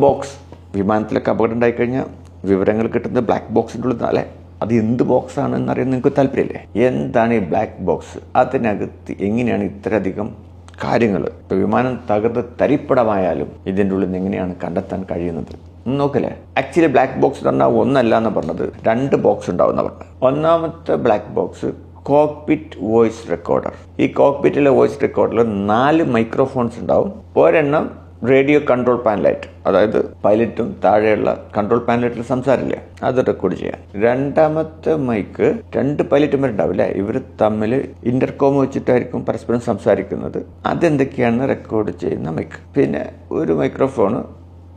Box വിമാനത്തിലൊക്കെ അപകടം ഉണ്ടായിക്കഴിഞ്ഞാൽ വിവരങ്ങൾ കിട്ടുന്നത് ബ്ലാക്ക് ബോക്സിന്റെ ഉള്ളിൽ അല്ലേ? അത് എന്ത് ബോക്സ് ആണെന്ന് അറിയാൻ നിങ്ങൾക്ക് താല്പര്യമില്ലേ? എന്താണ് ഈ ബ്ലാക്ക് ബോക്സ് അതിനകത്ത് എങ്ങനെയാണ് ഇത്രയധികം കാര്യങ്ങൾ? ഇപ്പോൾ വിമാനം തകർന്ന് തരിപ്പടമായാലും ഇതിന്റെ ഉള്ളിൽ നിന്ന് എങ്ങനെയാണ് കണ്ടെത്താൻ കഴിയുന്നത്? നോക്കില്ലേ? ആക്ച്വലി ബ്ലാക്ക് ബോക്സ് എന്ന് പറഞ്ഞാൽ ഒന്നല്ല എന്ന് പറഞ്ഞത്. രണ്ട് ബോക്സ് ഉണ്ടാവുന്ന ഒന്നാമത്തെ black box cockpit voice recorder ഈ കോക്പിറ്റിലെ വോയിസ് റെക്കോർഡറിൽ നാല് മൈക്രോഫോൺസ് ഉണ്ടാവും. ഒരെണ്ണം റേഡിയോ കൺട്രോൾ പാനലായിട്ട് അതായത് പൈലറ്റും താഴെയുള്ള കൺട്രോൾ പാനലായിട്ട് സംസാരില്ല? അത് റെക്കോർഡ് ചെയ്യാം രണ്ടാമത്തെ മൈക്ക് രണ്ട് പൈലറ്റുമാരുണ്ടാവില്ലേ? ഇവർ തമ്മിൽ ഇന്റർകോം വെച്ചിട്ടായിരിക്കും പരസ്പരം സംസാരിക്കുന്നത്. അതെന്തൊക്കെയാണ് റെക്കോർഡ് ചെയ്യുന്ന മൈക്ക് പിന്നെ ഒരു മൈക്രോഫോണ്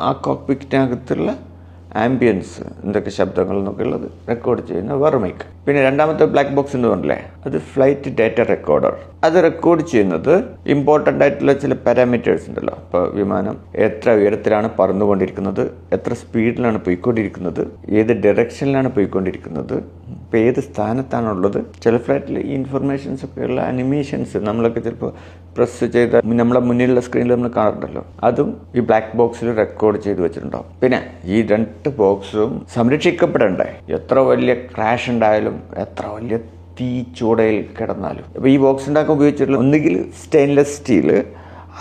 ആ കോക്പിറ്റിനകത്തുള്ള ആംബിയൻസ് എന്തൊക്കെ ശബ്ദങ്ങൾ എന്നൊക്കെ ഉള്ളത് റെക്കോർഡ് ചെയ്യുന്ന വെർമൈക്ക് പിന്നെ രണ്ടാമത്തെ ബ്ലാക്ക് ബോക്സ് എന്ന് പറഞ്ഞില്ലേ അത് ഫ്ലൈറ്റ് ഡാറ്റ റെക്കോർഡർ അത് റെക്കോർഡ് ചെയ്യുന്നത് ഇമ്പോർട്ടന്റ് ആയിട്ടുള്ള ചില പാരാമീറ്റേഴ്സ് ഉണ്ടല്ലോ. അപ്പോൾ വിമാനം എത്ര ഉയരത്തിലാണ് പറന്നുകൊണ്ടിരിക്കുന്നത് എത്ര സ്പീഡിലാണ് പോയിക്കൊണ്ടിരിക്കുന്നത് ഏത് ഡയറക്ഷനിലാണ് പോയിക്കൊണ്ടിരിക്കുന്നത് ഇപ്പോൾ ഏത് സ്ഥാനത്താണുള്ളത് ചില ഫ്ലൈറ്റിൽ ഈ ഇൻഫർമേഷൻസ് ഒക്കെയുള്ള അനിമേഷൻസ് നമ്മളൊക്കെ ചിലപ്പോൾ പ്രസ് ചെയ്ത നമ്മളെ മുന്നിലുള്ള സ്ക്രീനിൽ നമ്മൾ കാണുന്നുണ്ടല്ലോ അതും ഈ ബ്ലാക്ക് ബോക്സിൽ റെക്കോർഡ് ചെയ്ത് വെച്ചിട്ടുണ്ടാവും. പിന്നെ ഈ രണ്ട് ബോക്സും സംരക്ഷിക്കപ്പെടണ്ടേ? എത്ര വലിയ ക്രാഷ് ഉണ്ടായാലും എത്ര വലിയ തീ ചൂടയിൽ കിടന്നാലും. അപ്പോൾ ഈ ബോക്സ് ഉണ്ടാക്കാൻ ഉപയോഗിച്ചിട്ടുള്ള ഒന്നുകിൽ സ്റ്റെയിൻലെസ് സ്റ്റീൽ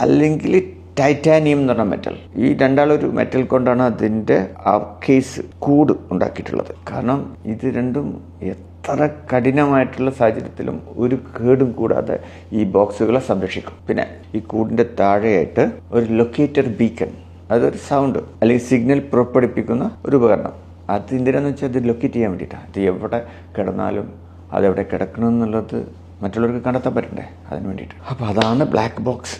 അല്ലെങ്കിൽ ടൈറ്റാനിയം എന്ന് പറഞ്ഞ മെറ്റൽ ഈ രണ്ടാളൊരു മെറ്റൽ കൊണ്ടാണ് അതിന്റെ ആ കേസ് കൂട് ഉണ്ടാക്കിയിട്ടുള്ളത്. കാരണം ഇത് രണ്ടും എത്ര കഠിനമായിട്ടുള്ള സാഹചര്യത്തിലും ഒരു കേടും കൂടാതെ ഈ ബോക്സുകളെ സംരക്ഷിക്കും. പിന്നെ ഈ കൂടിന്റെ താഴെയായിട്ട് ഒരു ലൊക്കേറ്റർ ബീക്കൺ അതൊരു സൗണ്ട് അല്ലെങ്കിൽ സിഗ്നൽ പുറപ്പെടുപ്പിക്കുന്ന ഒരു ഉപകരണം. അത് എന്തിനാന്ന് വെച്ചാൽ അത് ലൊക്കേറ്റ് ചെയ്യാൻ വേണ്ടിയിട്ടാണ്. അത് എവിടെ കിടന്നാലും അതെവിടെ കിടക്കണം എന്നുള്ളത് മറ്റുള്ളവർക്ക് കണ്ടെത്താൻ പറ്റണ്ടേ? അതിന് വേണ്ടിയിട്ട്. അപ്പോൾ അതാണ് ബ്ലാക്ക് ബോക്സ്